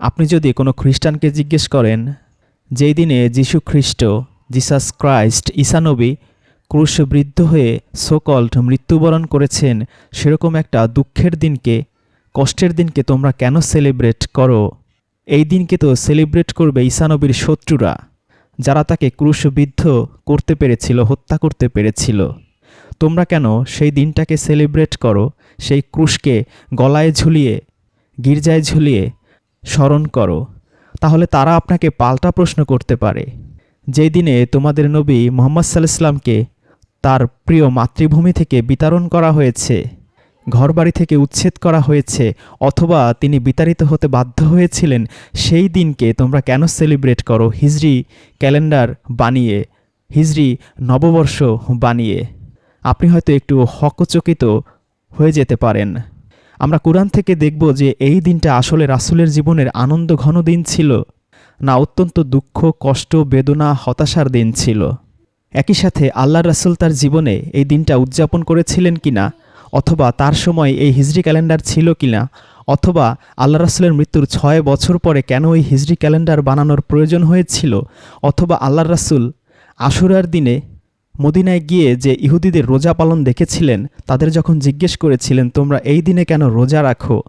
আপনি যদি কোনো খ্রিস্টানকে জিজ্ঞেস করেন, যেই দিনে যীশু খ্রিস্ট, জিসাস ক্রাইস্ট ঈসানবী ক্রুশবৃদ্ধ হয়ে সোকল্ড মৃত্যুবরণ করেছেন, সেরকম একটা দুঃখের দিনকে, কষ্টের দিনকে তোমরা কেন সেলিব্রেট করো? এই দিনকে তো সেলিব্রেট করবে ঈসানবীর শত্রুরা, যারা তাকে ক্রুশবিদ্ধ করতে পেরেছিল, হত্যা করতে পেরেছিল। তোমরা কেন সেই দিনটাকে সেলিব্রেট করো? সেই ক্রুশকে গলায় ঝুলিয়ে, গির্জায় ঝুলিয়ে স্মরণ করো, তাহলে তারা আপনাকে পাল্টা প্রশ্ন করতে পারে। যেই দিনে তোমাদের নবী মোহাম্মদ সাল্লামকে তার প্রিয় মাতৃভূমি থেকে বিতরণ করা হয়েছে, ঘরবাড়ি থেকে উচ্ছেদ করা হয়েছে, অথবা তিনি বিতাড়িত হতে বাধ্য হয়েছিলেন, সেই দিনকে তোমরা কেন সেলিব্রেট করো? হিজরি ক্যালেন্ডার বানিয়ে, হিজরি নববর্ষ বানিয়ে। আপনি হয়তো একটু হকচকিত হয়ে যেতে পারেন। আমরা কোরআন থেকে দেখব যে এই দিনটা আসলে রাসুলের জীবনের আনন্দ ঘন দিন ছিল, না অত্যন্ত দুঃখ, কষ্ট, বেদনা, হতাশার দিন ছিল। একই সাথে আল্লাহ রাসুল তার জীবনে এই দিনটা উদযাপন করেছিলেন কিনা, অথবা তার সময় এই হিজরি ক্যালেন্ডার ছিল কিনা, অথবা আল্লাহ রাসুলের মৃত্যুর ছয় বছর পরে কেন ওই হিজরি ক্যালেন্ডার বানানোর প্রয়োজন হয়েছিল, অথবা আল্লাহ রাসূল আশুরার দিনে মদিনায় গিয়ে যে ইহুদিদের রোজা পালন দেখেছিলেন, তাদের যখন জিজ্ঞেস করেছিলেন, তোমরা এই দিনে কেন রোজা রাখো?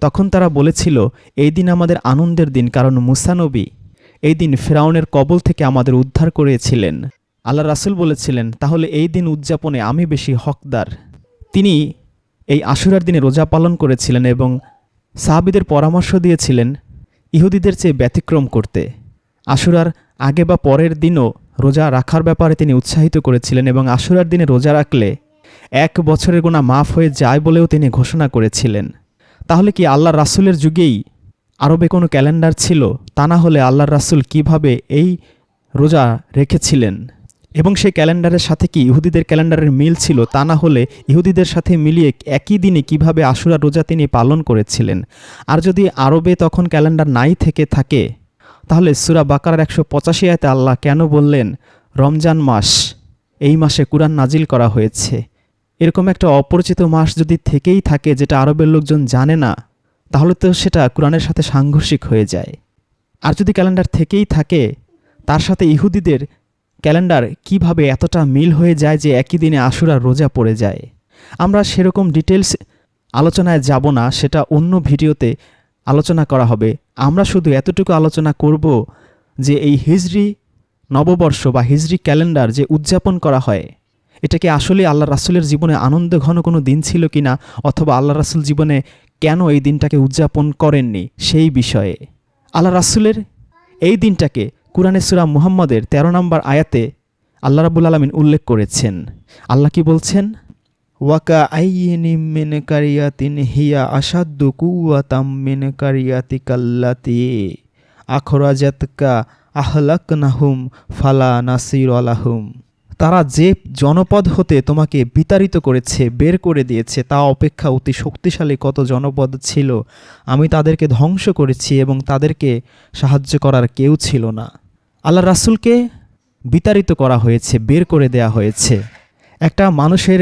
তখন তারা বলেছিল, এই দিন আমাদের আনন্দের দিন, কারণ মুসানবী এই দিন ফেরাউনের কবল থেকে আমাদের উদ্ধার করেছিলেন। আল্লাহ রাসুল বলেছিলেন, তাহলে এই দিন উদযাপনে আমি বেশি হকদার। তিনি এই আশুরার দিনে রোজা পালন করেছিলেন এবং সাহাবিদের পরামর্শ দিয়েছিলেন ইহুদিদের চেয়ে ব্যতিক্রম করতে। আশুরার আগে বা পরের দিনও রোজা রাখার ব্যাপারে তিনি উৎসাহিত করেছিলেন এবং আশুরার দিনে রোজা রাখলে এক বছরের গোনা মাফ হয়ে যায় বলেও তিনি ঘোষণা করেছিলেন। তাহলে কি আল্লাহ রাসুলের যুগেই আরবে কোনো ক্যালেন্ডার ছিল? তা না হলে আল্লাহর রাসূল কীভাবে এই রোজা রেখেছিলেন? এবং সেই ক্যালেন্ডারের সাথে কি ইহুদিদের ক্যালেন্ডারের মিল ছিল? তা না হলে ইহুদিদের সাথে মিলিয়ে একই দিনে কীভাবে আশুরা রোজা তিনি পালন করেছিলেন? আর যদি আরবে তখন ক্যালেন্ডার নাই থেকে থাকে তাহলে সুরা বাকারার একশো পঁচাশি আয়তে আল্লাহ কেন বললেন, রমজান মাস, এই মাসে কুরআন নাজিল করা হয়েছে এরকম একটা অপরিচিত মাস যদি থেকেই থাকে যেটা আরবের লোকজন জানে না, তাহলে তো সেটা কোরআনের সাথে সাংঘর্ষিক হয়ে যায়। আর যদি ক্যালেন্ডার থেকেই থাকে, তার সাথে ইহুদিদের ক্যালেন্ডার কীভাবে এতটা মিল হয়ে যায় যে একই দিনে আশুরা রোজা পড়ে যায়? আমরা সেরকম ডিটেলস আলোচনায় যাব না, সেটা অন্য ভিডিওতে আলোচনা করা হবে। আমরা শুধু এতটুকু আলোচনা করব যে এই হিজরি নববর্ষ বা হিজরি ক্যালেন্ডার যে উদযাপন করা হয়, এটা কি আসলে আল্লাহ রাসুলের জীবনে আনন্দ ঘন কোনো দিন ছিল কিনা অথবা আল্লাহ রাসুল জীবনে কেন এই দিনটাকে উদযাপন করেননি সেই বিষয়ে? আল্লাহ রাসুলের এই দিনটাকে কুরআনে সুরা মুহাম্মদের ১৩ নম্বর আয়াতে আল্লাহ রাবুল আলমিন উল্লেখ করেছেন। আল্লাহ কি বলছেন? ওয়াকা আইয়িনিম মিন কারিয়াতিন হিয়া আসাদ্দু কুওয়াতাম মিন কারিয়াতিকাল্লাতি আখরাজাতকা আহলাকনাহুম ফালা নাসির আলাহুম তারা যে জনপদ হতে তোমাকে বিতাড়িত করেছে, বের করে দিয়েছে, তা অপেক্ষা অতি শক্তিশালী কত জনপদ ছিল, আমি তাদেরকে ধ্বংস করেছি এবং তাদেরকে সাহায্য করার কেউ ছিল না। আল্লাহ রাসূলকে বিতাড়িত করা হয়েছে, বের করে দেয়া হয়েছে। একটা মানুষের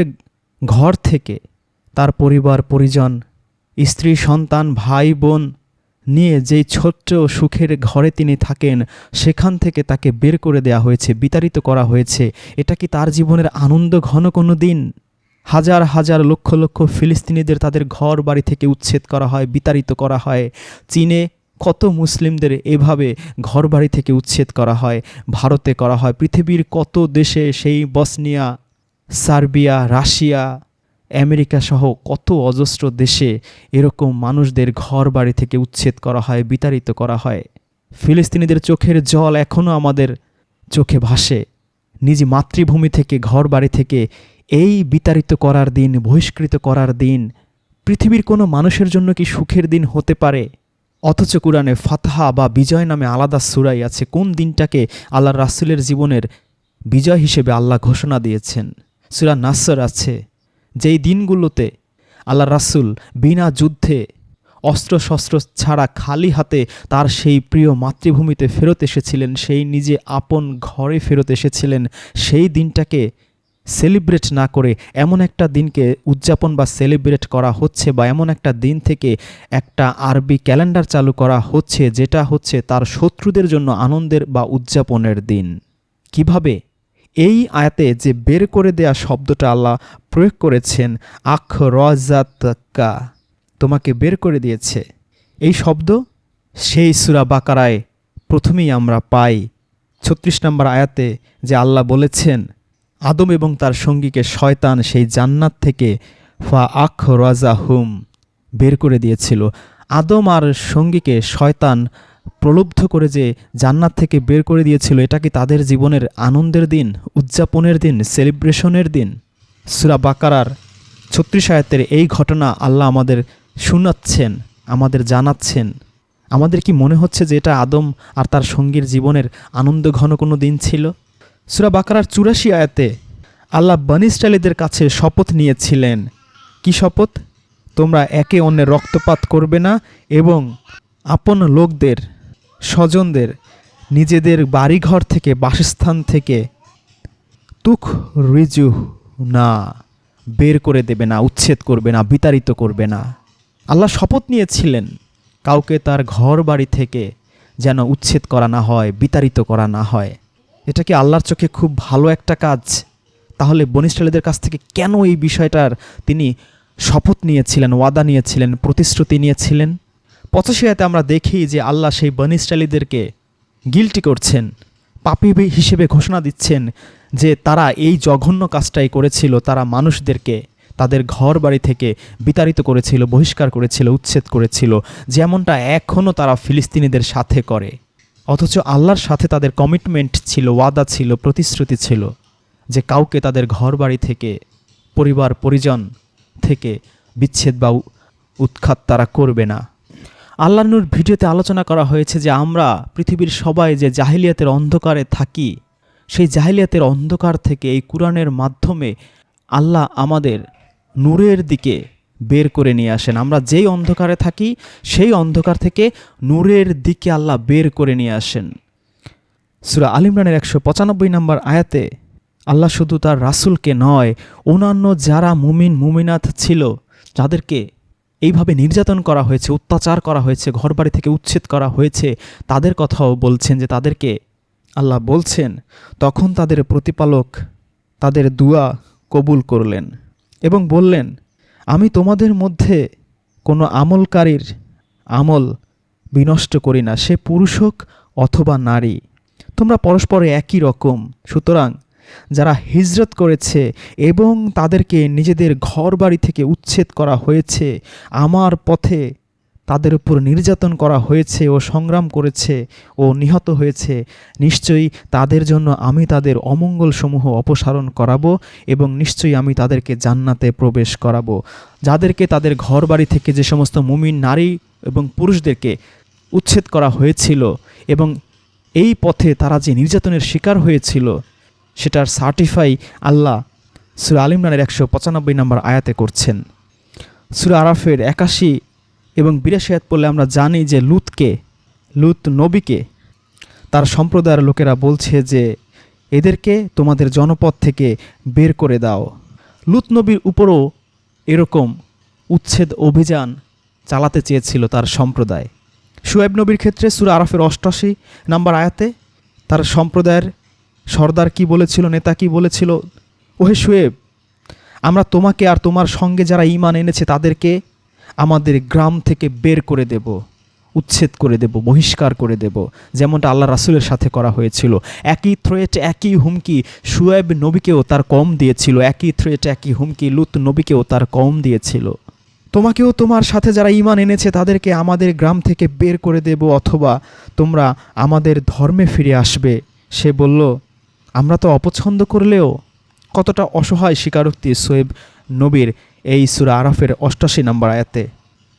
ঘর থেকে তার পরিবার, পরিজন, স্ত্রী, সন্তান, ভাই, বোন নিয়ে যেই ছোট্ট সুখের ঘরে তিনি থাকেন, সেখান থেকে তাকে বের করে দেয়া হয়েছে, বিতাড়িত করা হয়েছে। এটা কি তার জীবনের আনন্দ ঘন কোনো দিন? হাজার হাজার, লক্ষ লক্ষ ফিলিস্তিনিদের তাদের ঘর বাড়ি থেকে উচ্ছেদ করা হয়, বিতাড়িত করা হয়। চীনে কত মুসলিমদের এভাবে ঘর বাড়ি থেকে উচ্ছেদ করা হয়, ভারতে করা হয়, পৃথিবীর কত দেশে সেই বসনিয়া সার্বিয়া, রাশিয়া, আমেরিকা সহ কত অজস্র দেশে এরকম মানুষদের ঘর বাড়ি থেকে উচ্ছেদ করা হয়, বিতাড়িত করা হয়। ফিলিস্তিনিদের চোখের জল এখনও আমাদের চোখে ভাসে। নিজ মাতৃভূমি থেকে ঘর বাড়ি থেকে এই বিতাড়িত করার দিন, বহিষ্কৃত করার দিন, পৃথিবীর কোনো মানুষের জন্য কি সুখের দিন হতে পারে? অথচ কোরআনে ফাতহা বা বিজয় নামে আলাদা সুরাই আছে। কোন দিনটাকে আল্লাহ রাসুলের জীবনের বিজয় হিসেবে আল্লাহ ঘোষণা দিয়েছেন? সুরা নাসর আছে, যেই দিনগুলোতে আল্লাহ রাসুল বিনা যুদ্ধে অস্ত্রশস্ত্র ছাড়া খালি হাতে তার সেই প্রিয় মাতৃভূমিতে ফেরত এসেছিলেন, সেই নিজে আপন ঘরে ফেরত এসেছিলেন, সেই দিনটাকে সেলিব্রেট না করে এমন একটা দিনকে উদযাপন বা সেলিব্রেট করা হচ্ছে বা এমন একটা দিন থেকে একটা আরবি ক্যালেন্ডার চালু করা হচ্ছে, যেটা হচ্ছে তার শত্রুদের জন্য আনন্দের বা উদযাপনের দিন। কীভাবে? এই আয়াতে যে বের করে দেয়া শব্দটা আল্লাহ প্রয়োগ করেছেন আখ রাজাতকা তোমাকে বের করে দিয়েছে। এই শব্দ সেই সুরা বাকারায় প্রথমেই আমরা পাই। ছত্রিশ নম্বর আয়াতে যে আল্লাহ বলেছেন, আদম এবং তার সঙ্গীকে শয়তান সেই জান্নাত থেকে ফা আখ রাজা হুম বের করে দিয়েছিল। আদম আর সঙ্গীকে শয়তান প্রলুব্ধ করে যে জান্নাত থেকে বের করে দিয়েছিল, এটা কি তাদের জীবনের আনন্দের দিন, উদযাপনের দিন, সেলিব্রেশনের দিন? সুরা বাকারার ছত্রিশ আয়াতের এই ঘটনা আল্লাহ আমাদের শোনাচ্ছেন, আমাদের জানাচ্ছেন। আমাদের কি মনে হচ্ছে যে এটা আদম আর তার সঙ্গীর জীবনের আনন্দ ঘন কোনো দিন ছিল? সুরা বাকারার চুরাশি আয়াতে আল্লাহ বানিস্টালিদের কাছে শপথ নিয়েছিলেন। কি শপথ? তোমরা একে অন্যের রক্তপাত করবে না এবং আপন লোকদের স্বজনদের, নিজেদের বাড়িঘর থেকে, বাসস্থান থেকে তুখ রিজু না বের করে দেবে না, উচ্ছেদ করবে না, বিতাড়িত করবে না। আল্লাহ শপথ নিয়েছিলেন কাউকে তার ঘর বাড়ি থেকে যেন উচ্ছেদ করা না হয়, বিতাড়িত করা না হয়। এটা কি আল্লাহর চোখে খুব ভালো একটা কাজ? তাহলে বনিষ্ঠলীদের কাছ থেকে কেন এই বিষয়টার তিনি শপথ নিয়েছিলেন, ওয়াদা নিয়েছিলেন, প্রতিশ্রুতি নিয়েছিলেন? পঁচাশি আয়তে আমরা দেখি যে আল্লাহ সেই বনিষ্ঠলীদেরকে গিলটি করছেন, পাপি হিসেবে ঘোষণা দিচ্ছেন যে তারা এই জঘন্য কাজটাই করেছিল, তারা মানুষদেরকে তাদের ঘর বাড়ি থেকে বিতাড়িত করেছিল, বহিষ্কার করেছিল, উচ্ছেদ করেছিল, যেমনটা এখনও তারা ফিলিস্তিনিদের সাথে করে। অথচ আল্লাহর সাথে তাদের কমিটমেন্ট ছিল, ওয়াদা ছিল, প্রতিশ্রুতি ছিল যে কাউকে তাদের ঘর বাড়ি থেকে, পরিবার, পরিজন থেকে বিচ্ছেদ বা উৎখাত তারা করবে না। আল্লাহনুর ভিডিওতে আলোচনা করা হয়েছে যে আমরা পৃথিবীর সবাই যে জাহিলিয়াতের অন্ধকারে থাকি, সেই জাহিলিয়াতের অন্ধকার থেকে এই কোরআনের মাধ্যমে আল্লাহ আমাদের নূরের দিকে বের করে নিয়ে আসেন। আমরা যেই অন্ধকারে থাকি, সেই অন্ধকার থেকে নূরের দিকে আল্লাহ বের করে নিয়ে আসেন। সুরা আলিমরানের একশো পঁচানব্বই নম্বর আয়াতে আল্লাহ শুধু তার রাসুলকে নয়, অন্যান্য যারা মুমিন মুমিনাথ ছিল, যাদেরকে এইভাবে নির্যাতন করা হয়েছে, অত্যাচার করা হয়েছে, ঘরবাড়ি থেকে উচ্ছেদ করা হয়েছে, তাদের কথাও বলছেন যে তাদেরকে আল্লাহ বলছেন, তখন তাদের প্রতিপালক তাদের দুয়া কবুল করলেন এবং বললেন, আমি তোমাদের মধ্যে কোনো আমলকারীর আমল বিনষ্ট করি না। সে পুরুষ হোক অথবা নারী, তোমরা পরস্পরে একই রকম। সুতরাং যারা হিজরত করেছে এবং তাদেরকে নিজেদের ঘর বাড়ি থেকে উচ্ছেদ করা হয়েছে, আমার পথে তাদের উপর নির্যাতন করা হয়েছে ও সংগ্রাম করেছে ও নিহত হয়েছে। নিশ্চয়ই তাদের জন্য আমি তাদের অমঙ্গলসমূহ অপসারণ করাবো এবং নিশ্চয়ই আমি তাদেরকে জান্নাতে প্রবেশ করাবো। যাদেরকে তাদের ঘর বাড়ি থেকে যে সমস্ত মুমিন নারী এবং পুরুষদেরকে উচ্ছেদ করা হয়েছিল এবং এই পথে তারা যে নির্যাতনের শিকার হয়েছিল সেটার সার্টিফাই আল্লাহ সুরা আলিমরানের একশো পঁচানব্বই নম্বর আয়াতে করছেন। সুরা আরাফের একাশি এবং বিরাশি আয়াত পড়লে আমরা জানি যে লুতকে, লুত নবীকে, তার সম্প্রদায়ের লোকেরা বলছে যে, এদেরকে তোমাদের জনপদ থেকে বের করে দাও। লুত নবীর উপরও এরকম উচ্ছেদ অভিযান চালাতে চেয়েছিল তার সম্প্রদায়। সুয়েব নবীর ক্ষেত্রে সুরা আরাফের অষ্টাশি নাম্বার আয়াতে তার সম্প্রদায়ের সর্দার কি বলেছিল, নেতা কি বলেছিল? ওহে সুয়েব আমরা তোমাকে আর তোমার সঙ্গে যারা ইমান এনেছে তাদেরকে আমাদের গ্রাম থেকে বের করে দেব, উচ্ছেদ করে দেব, বহিষ্কার করে দেব, যেমনটা আল্লাহ রাসুলের সাথে করা হয়েছিল। একই থ্রেট একই হুমকি সুয়েব নবীকেও তার কম দিয়েছিল। একই থ্রেট একই হুমকি লুত নবীকেও তার কম দিয়েছিল। তোমাকেও তোমার সাথে যারা ইমান এনেছে তাদেরকে আমাদের গ্রাম থেকে বের করে দেব, অথবা তোমরা আমাদের ধর্মে ফিরে আসবে। সে বলল আমরা তো অপছন্দ করলেও কতটা অসহায় স্বীকারোক্তি সোয়েব নবীর এই সুরা আরাফের অষ্টাশি নম্বর আয়াতে।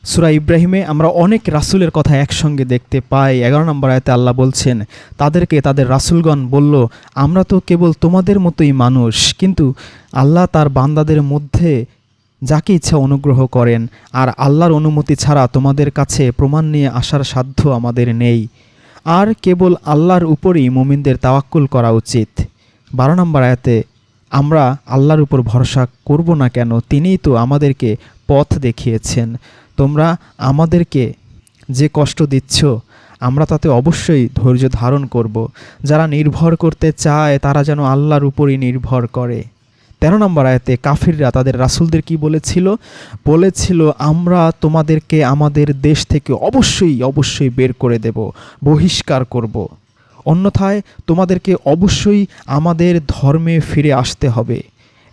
সুরা ইব্রাহিমে আমরা অনেক রাসুলের কথা একসঙ্গে দেখতে পাই। এগারো নম্বর আয়াতে আল্লাহ বলছেন, তাদেরকে তাদের রাসুলগণ বলল, আমরা তো কেবল তোমাদের মতোই মানুষ, কিন্তু আল্লাহ তার বান্দাদের মধ্যে যাকে ইচ্ছা অনুগ্রহ করেন, আর আল্লাহর অনুমতি ছাড়া তোমাদের কাছে প্রমাণ নিয়ে আসার সাধ্য আমাদের নেই। আর কেবল আল্লাহর উপরই মুমিনদের তাওয়াক্কুল করা উচিত। বারো নম্বর আয়াতে, আমরা আল্লাহর উপর ভরসা করব না কেন? তিনিই তো আমাদেরকে পথ দেখিয়েছেন। তোমরা আমাদেরকে যে কষ্ট দিচ্ছ, আমরা তাতে অবশ্যই ধৈর্য ধারণ করব। যারা নির্ভর করতে চায়, তারা যেন আল্লাহর উপরই নির্ভর করে। তেরো নম্বর আয়তে কাফিররা তাদের রাসূলদের কি বলেছিল বলেছিল, আমরা তোমাদেরকে আমাদের দেশ থেকে অবশ্যই অবশ্যই বের করে দেব, বহিষ্কার করব। অন্যথায় তোমাদেরকে অবশ্যই আমাদের ধর্মে ফিরে আসতে হবে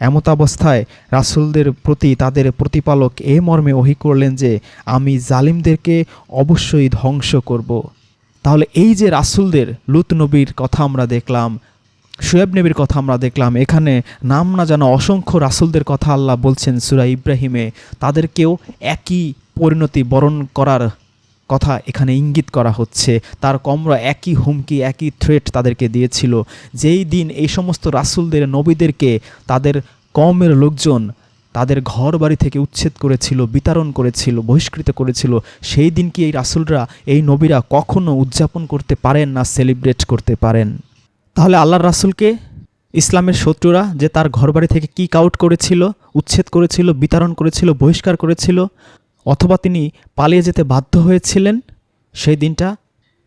এমতাবস্থায় রাসূলদের প্রতি তাদের প্রতিপালক এ মর্মে ওহি করলেন যে, আমি জালিমদেরকে অবশ্যই ধ্বংস করব। তাহলে এই যে রাসূলদের, লুত নবীর কথা আমরা দেখলাম শুয়েব নবীর কথা আমরা দেখলাম। এখানে নাম না জানা অসংখ্য রাসুলদের কথা আল্লাহ বলছেন সুরা ইব্রাহিমে। তাদেরকেও একই পরিণতি বরণ করার কথা এখানে ইঙ্গিত করা হচ্ছে। তার কমরা একই হুমকি, একই থ্রেট তাদেরকে দিয়েছিল। যেই দিন এই সমস্ত রাসূলদের, নবীদেরকে তাদের কমের লোকজন তাদের ঘর বাড়ি থেকে উচ্ছেদ করেছিল, বিতরণ করেছিল, বহিষ্কৃত করেছিল, সেই দিন কি এই রাসুলরা, এই নবীরা কখনো উদযাপন করতে পারেন না, সেলিব্রেট করতে পারেন? তাহলে আল্লাহর রাসুলকে, ইসলামের শত্রুরা যে তার ঘরবাড়ি থেকে কিক আউট করেছিল, উচ্ছেদ করেছিল, বিতরণ করেছিল, বহিষ্কার করেছিল, অথবা তিনি পালিয়ে যেতে বাধ্য হয়েছিলেন, সেই দিনটা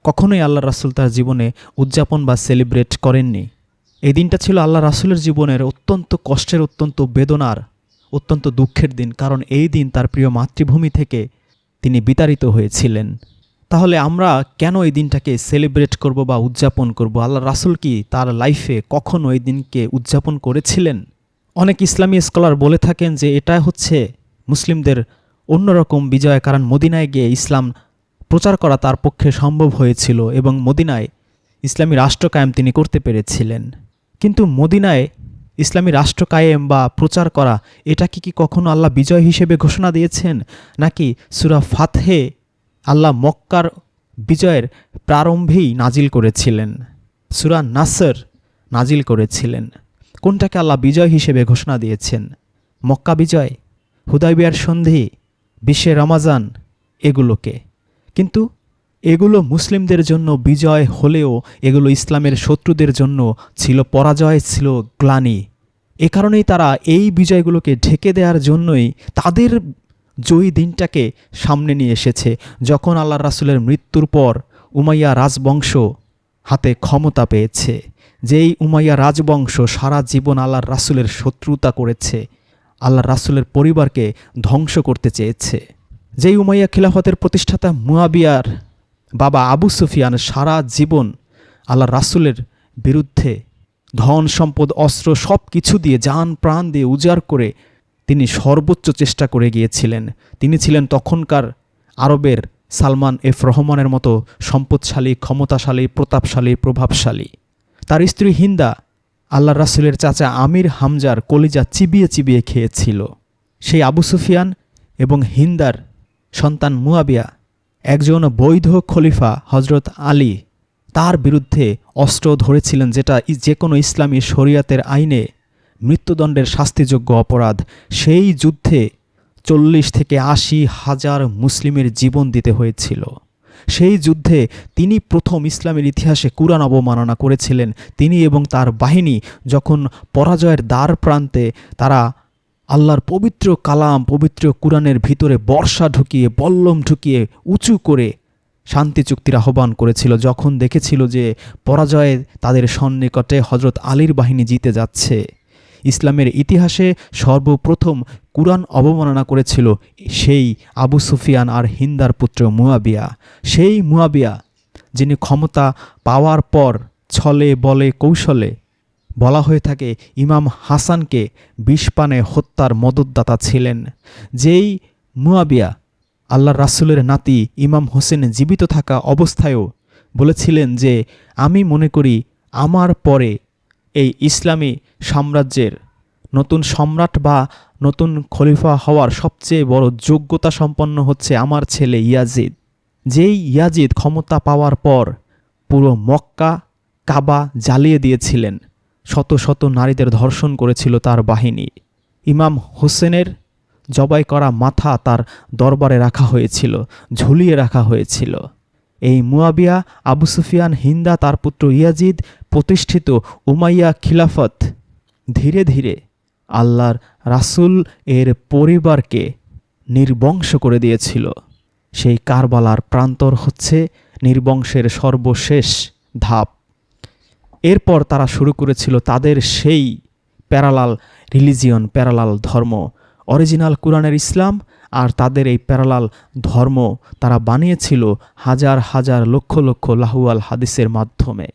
কখনোই আল্লাহ রাসুল তার জীবনে উদযাপন বা সেলিব্রেট করেননি। এই দিনটা ছিল আল্লাহ রাসুলের জীবনের অত্যন্ত কষ্টের, অত্যন্ত বেদনার, অত্যন্ত দুঃখের দিন, কারণ এই দিন তার প্রিয় মাতৃভূমি থেকে তিনি বিতাড়িত হয়েছিলেন। তাহলে আমরা কেন এই দিনটাকে সেলিব্রেট করব বা উদযাপন করব? আল্লাহ রাসুল কি তার লাইফে কখনো এই দিনকে উদযাপন করেছিলেন? অনেক ইসলামী স্কলার বলে থাকেন যে এটা হচ্ছে মুসলিমদের অন্যরকম বিজয়, কারণ মদিনায় গিয়ে ইসলাম প্রচার করা তার পক্ষে সম্ভব হয়েছিল এবং মদিনায় ইসলামী রাষ্ট্র কায়েম তিনি করতে পেরেছিলেন। কিন্তু মদিনায় ইসলামী রাষ্ট্র কায়েম বা প্রচার করা, এটা কি কি কখনো আল্লাহ বিজয় হিসেবে ঘোষণা দিয়েছেন? নাকি সুরা ফাতহে আল্লাহ মক্কার বিজয়ের প্রারম্ভেই নাজিল করেছিলেন। সুরা নাসর নাজিল করেছিলেন। কোনটাকে আল্লাহ বিজয় হিসেবে ঘোষণা দিয়েছেন? মক্কা বিজয় হুদাইবিয়ার সন্ধি, বিশ্বে রমাজান, এগুলোকে। কিন্তু এগুলো মুসলিমদের জন্য বিজয় হলেও এগুলো ইসলামের শত্রুদের জন্য ছিল পরাজয়, ছিল গ্লানি। এ কারণেই তারা এই বিজয়গুলোকে ঢেকে দেওয়ার জন্যই তাদের জয়ী দিনটাকে সামনে নিয়ে এসেছে। যখন আল্লাহ রাসূলের মৃত্যুর পর উমাইয়া রাজবংশ হাতে ক্ষমতা পেয়েছে, যেই উমাইয়া রাজবংশ সারা জীবন আল্লাহর রাসূলের শত্রুতা করেছে আল্লাহ রাসূলের পরিবারকে ধ্বংস করতে চেয়েছে। যেই উমাইয়া খিলাফতের প্রতিষ্ঠাতা মুয়াবিয়ার বাবা আবু সুফিয়ান সারা জীবন আল্লাহ রাসূলের বিরুদ্ধে ধন, সম্পদ, অস্ত্র সব কিছু দিয়ে যান প্রাণ দিয়ে উজাড় করে তিনি সর্বোচ্চ চেষ্টা করে গিয়েছিলেন। তিনি ছিলেন তখনকার আরবের সালমান এফ রহমানের মতো সম্পদশালী, ক্ষমতাশালী, প্রতাপশালী, প্রভাবশালী। তার স্ত্রী হিন্দা আল্লাহ রাসূলের চাচা আমির হামজার কলিজা চিবিয়ে চিবিয়ে খেয়েছিল। সেই আবু সুফিয়ান এবং হিন্দার সন্তান মুয়াবিয়া, একজন বৈধ খলিফা হজরত আলী, তার বিরুদ্ধে অস্ত্র ধরেছিলেন যেটা যে কোনো ইসলামী শরিয়াতের আইনে মৃত্যুদণ্ডের শাস্তিযোগ্য অপরাধ। সেই যুদ্ধে চল্লিশ থেকে আশি হাজার মুসলিমের জীবন দিতে হয়েছিল। সেই যুদ্ধে তিনি প্রথম ইসলামের ইতিহাসে কুরআন অবমাননা করেছিলেন। তিনি এবং তার বাহিনী যখন পরাজয়ের দ্বার প্রান্তে তারা আল্লাহর পবিত্র কালাম, পবিত্র কুরআনের ভিতরে বর্ষা ঢুকিয়ে, বল্লম ঢুকিয়ে, উঁচু করে শান্তি চুক্তির আহ্বান করেছিল, যখন দেখেছিল যে পরাজয়ে তাদের সন্নিকটে হজরত আলীর বাহিনী জিতে যাচ্ছে। ইসলামের ইতিহাসে সর্বপ্রথম কুরআন অবমাননা করেছিল সেই আবু সুফিয়ান আর হিন্দার পুত্র মুয়াবিয়া। সেই মুয়াবিয়া, যিনি ক্ষমতা পাওয়ার পর ছলে বলে কৌশলে বলা হয়ে থাকে ইমাম হাসানকে বিষপানে হত্যার মদতদাতা ছিলেন। যেই মুয়াবিয়া আল্লাহ রাসূলের নাতি ইমাম হোসেন জীবিত থাকা অবস্থায়ও বলেছিলেন যে, আমি মনে করি আমার পরে এই ইসলামী সাম্রাজ্যের নতুন সম্রাট বা নতুন খলিফা হওয়ার সবচেয়ে বড় যোগ্যতা সম্পন্ন হচ্ছে আমার ছেলে ইয়াজিদ। যেই ইয়াজিদ ক্ষমতা পাওয়ার পর পুরো মক্কা, কাবা জ্বালিয়ে দিয়েছিলেন। শত শত নারীদের ধর্ষণ করেছিল তার বাহিনী। ইমাম হোসেনের জবাই করা মাথা তার দরবারে রাখা হয়েছিল, ঝুলিয়ে রাখা হয়েছিল। এই মুয়াবিয়া আবু সুফিয়ান হিন্দা তার পুত্র ইয়াজিদ প্রতিষ্ঠিত উমাইয়া খিলাফত। ধীরে ধীরে আল্লাহর রাসুল এর পরিবারকে নির্বংশ করে দিয়েছিল। সেই কারবালার প্রান্তর হচ্ছে নির্বংশের সর্বশেষ ধাপ। এরপর তারা শুরু করেছিল তাদের সেই প্যারালাল রিলিজিয়ন, প্যারালাল ধর্ম। অরিজিনাল কোরআনের ইসলাম আর তাদের এই প্যারালাল ধর্ম তারা বানিয়েছিল হাজার হাজার লক্ষ লক্ষ লাহুয়াল হাদিসের মাধ্যমে।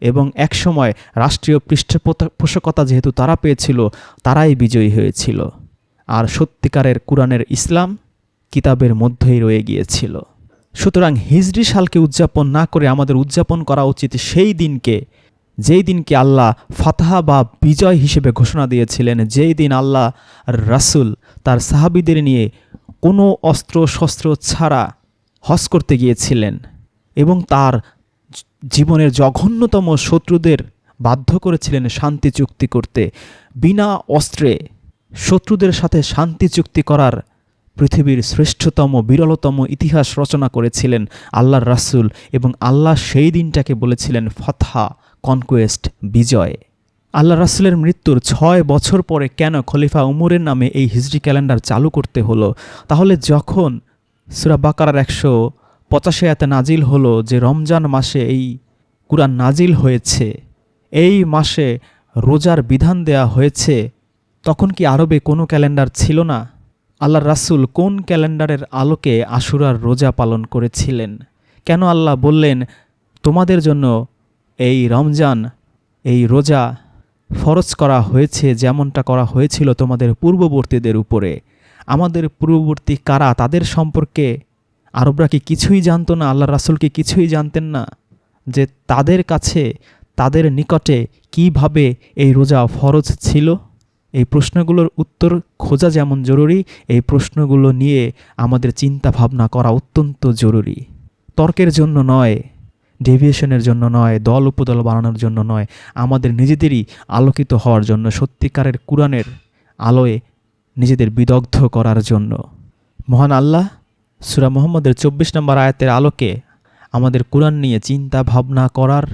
এবং একসময় রাষ্ট্রীয় পৃষ্ঠপোষকতা যেহেতু তারা পেয়েছিল, তারাই বিজয়ী হয়েছিল। আর সত্যিকারের কোরআনের ইসলাম কিতাবের মধ্যেই রয়ে গিয়েছিল। সুতরাং হিজরি সালকে উদযাপন না করে আমাদের উদযাপন করা উচিত সেই দিনকে, যেই দিনকে আল্লাহ ফাতাহা বা বিজয় হিসেবে ঘোষণা দিয়েছিলেন, যেই দিন আল্লাহ রাসুল তার সাহাবিদের নিয়ে কোনো অস্ত্র, শস্ত্র ছাড়া হজ করতে গিয়েছিলেন এবং তার জীবনের জঘন্যতম শত্রুদের বাধ্য করেছিলেন শান্তি চুক্তি করতে। বিনা অস্ত্রে শত্রুদের সাথে শান্তি চুক্তি করার পৃথিবীর শ্রেষ্ঠতম, বিরলতম ইতিহাস রচনা করেছিলেন আল্লাহর রাসুল এবং আল্লাহ সেই দিনটাকে বলেছিলেন ফতহা, কনকোয়েস্ট, বিজয়। আল্লাহ রাসুলের মৃত্যুর ছয় বছর পরে কেন খলিফা উমরের নামে এই হিজরি ক্যালেন্ডার চালু করতে হলো? তাহলে যখন সুরা বাকারার একশো পঁচাশি এতে নাজিল হলো যে রমজান মাসে এই কুরআন নাজিল হয়েছে, এই মাসে রোজার বিধান দেয়া হয়েছে, তখন কি আরবে কোনো ক্যালেন্ডার ছিল না? আল্লাহ রাসুল কোন ক্যালেন্ডারের আলোকে আশুরার রোজা পালন করেছিলেন? কেন আল্লাহ বললেন, তোমাদের জন্য এই রমজান, এই রোজা ফরজ করা হয়েছে, যেমনটা করা হয়েছিল তোমাদের পূর্ববর্তীদের উপরে। আমাদের পূর্ববর্তী কারা, তাদের সম্পর্কে আরবরা কি কিছুই জানতো না? আল্লাহ রাসুল কি কিছুই জানতেন না? যে তাদের কাছে, তাদের নিকটে কীভাবে এই রোজা ফরজ ছিল? এই প্রশ্নগুলোর উত্তর খোঁজা যেমন জরুরি, এই প্রশ্নগুলো নিয়ে আমাদের চিন্তা ভাবনা করা অত্যন্ত জরুরি। তর্কের জন্য নয় ডেভিয়েশনের জন্য নয়, দল উপদল বানানোর জন্য নয়, আমাদের নিজেদেরই আলোকিত হওয়ার জন্য, সত্যিকারের কোরআনের আলোয় নিজেদের বিদগ্ধ করার জন্য। মহান আল্লাহ, সুরা মোহাম্মদের চব্বিশ নম্বর আয়াতের আলোকে আমাদের কোরআন নিয়ে চিন্তা ভাবনা করার,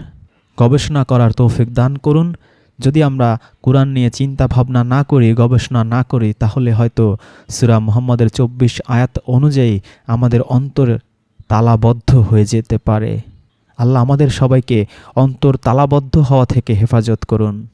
গবেষণা করার তৌফিক দান করুন। যদি আমরা কোরআন নিয়ে চিন্তা ভাবনা না করি, গবেষণা না করি, তাহলে হয়তো সুরা মোহাম্মদের চব্বিশ আয়াত অনুযায়ী আমাদের অন্তর তালাবদ্ধ হয়ে যেতে পারে। আল্লাহ আমাদের সবাইকে অন্তর তালাবদ্ধ হওয়া থেকে হেফাজত করুন।